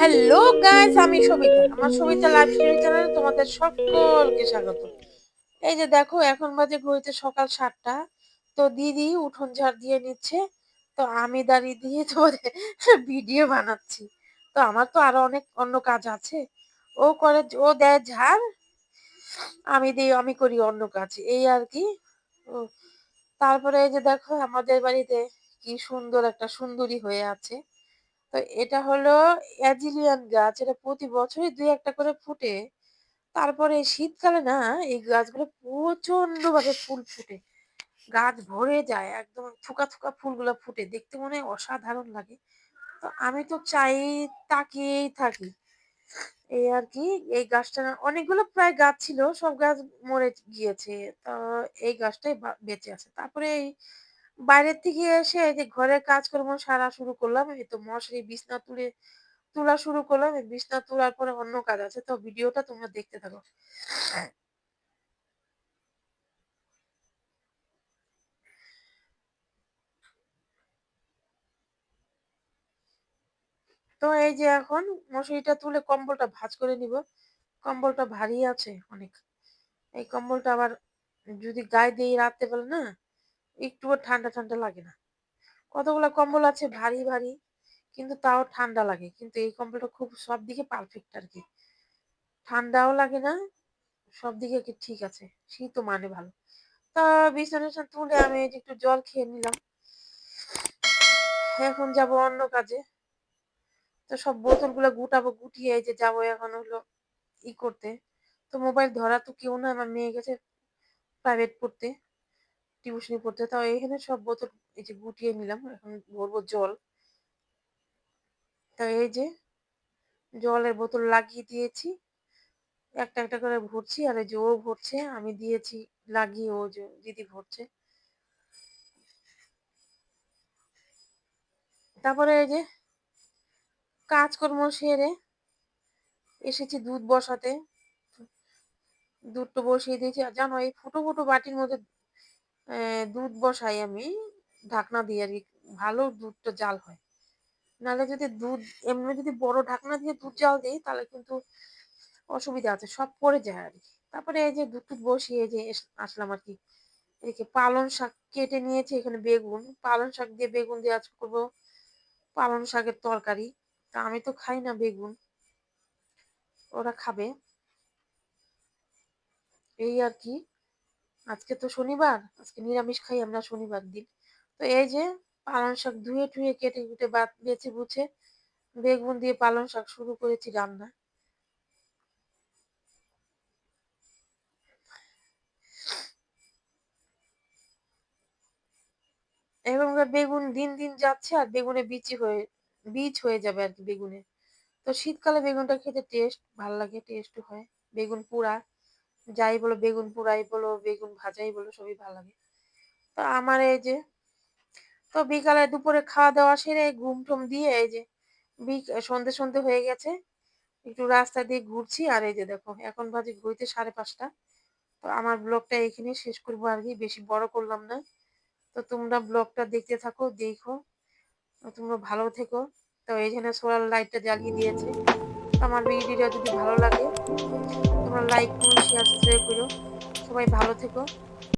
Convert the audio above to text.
Hello guys আমি সবিতা। আমার Sabita live story চ্যানেলে তোমাদের সকলকে স্বাগত। এই যে দেখো, এখন বাজে ঘড়িতে সকাল সাতটা। তো দিদি উঠোন ঝাড় দিয়ে নিচ্ছে। তো আমি দাঁড়িয়ে দিয়ে তোমাদের ভিডিও বানাচ্ছি। তো আমার তো আরও অনেক অন্য কাজ আছে। ও করে, ও দেয় ঝাড়। আমি দিই, আমি করি অন্য কাজ। এই আর কি। তারপরে এই যে দেখো, আমাদের বাড়িতে কি সুন্দর একটা সুন্দরী হয়ে আছে। তো এটা হলো অ্যাজিলিয়ান গাছ। এটা প্রতি বছরই দুই একটা করে ফুটে। তারপরে শীতকালে না এই গাছগুলো প্রচণ্ড ভাবে ফুল ফুটে। গাছ ভরে যায়, একদম থুকা থুকা ফুলগুলো ফুটে। দেখতে মনে হয় অসাধারণ লাগে। তো আমি তো চাই, তাকিয়েই থাকি। এই আর কি, এই গাছটা অনেকগুলো প্রায় গাছ ছিল, সব গাছ মরে গিয়েছে। তো এই গাছটাই বেঁচে আছে। তারপরে এই বাইরের থেকে এসে এই যে ঘরের কাজকর্ম সারা শুরু করলাম, এই তো মশারি, বিছনা তুলে, তোলা শুরু করলাম, এই বিছনা তোলার পরে অন্য কাজ আছে, তো ভিডিওটা তোমরা দেখতে থাকো। তো এই যে এখন মশারিটা তুলে কম্বলটা ভাঁজ করে নিব, কম্বলটা ভারী আছে অনেক। এই কম্বলটা আবার যদি গায়ে দিয়ে রাখতে পারে না? একটুও ঠান্ডা ঠান্ডা লাগে না। কতগুলো কম্বল আছে ভারী ভারী, কিন্তু তাও ঠান্ডা লাগে। কিন্তু এই কম্বলটা খুব সব দিকে পারফেক্ট আর কি। ঠান্ডাও লাগে না সব দিকে কি ঠিক আছে। শীতও মানে ভালো। তা বিছানা তুলে আমি একটু জল খেয়ে নিলাম। এখন যাব অন্য কাজে। তো সব বোতল বোতলগুলো গুটাবো, গুটিয়ে যে যাব এখন হলো ই করতে। তো মোবাইল ধরা তো কেউ না, আমার মেয়ে গেছে প্রাইভেট পড়তে। টিউশনি পড়তে। তাও এখানে সব বোতল এই যে গুটিয়ে নিলাম, এখন ভরবো জল। তো এই যে জলের বোতল লাগিয়ে দিয়েছি। একটা একটা করে ভরছি, আর এই যে ও ভরছে, আমি দিয়েছি, লাগিয়ে ও যে দিদি ভরছে। তারপরে এই যে কাজকর্ম সেরে এসেছি দুধ বসাতে। দুধটা বসিয়ে দিয়েছি। আর জানো, এই ফুটো ফুটো বাটির মধ্যে দুধ বসাই আমি, ঢাকনা দিয়ে আর কি, ভালো দুধটা জাল হয়। নাহলে যদি দুধ, এমনি যদি বড় ঢাকনা দিয়ে দুধ জাল দিই, তাহলে কিন্তু অসুবিধা আছে, সব পড়ে যায় আর কি। তারপরে এই যে দুধ টুধ বসিয়ে যে আসলাম আর কি। এদিকে পালং শাক কেটে নিয়েছি এখানে বেগুন, পালং শাক দিয়ে বেগুন দিয়ে আজ করব পালং শাকের তরকারি। তা আমি তো খাই না বেগুন, ওরা খাবে। এই আর কি। আজকে তো শনিবার, আজকে নিরামিষ খাই আমরা শনিবার দিন। তো এই যে পালং শাক ধুয়ে টুয়ে কেটে কুটে বেছে বুছে বেগুন দিয়ে পালং শাক শুরু করেছি রান্না। এবং বেগুন দিন দিন যাচ্ছে আর বেগুনে বিচি হয়ে, বীজ হয়ে যাবে আর কি বেগুনে তো শীতকালে বেগুনটা খেতে টেস্ট ভালো লাগে টেস্ট হয়। বেগুন পোড়া যাই বলো বেগুন পোড়াই বলো, বেগুন ভাজাই বলো, সবই ভালো লাগে। তো আমার এই যে, তো বিকালে দুপুরে খাওয়া দাওয়া সেরে ঘুম টুম দিয়ে এই যে সন্ধে সন্ধে হয়ে গেছে, একটু রাস্তা দিয়ে ঘুরছি আর এই যে দেখো, এখন বাজে ঘুরতে সাড়ে পাঁচটা। তো আমার ব্লগটা এখানে শেষ করব আর কি, বেশি বড় করলাম না। তো তোমরা ব্লগটা দেখতে থাকো, দেখো, তোমরা ভালো থেকো। তো এইখানে সোলার লাইটটা জ্বালিয়ে দিয়েছে। আমার ভিডিওটা যদি ভালো লাগে তোমরা লাইক করো শেয়ার সাবস্ক্রাইব করো। সবাই ভালো থেকো।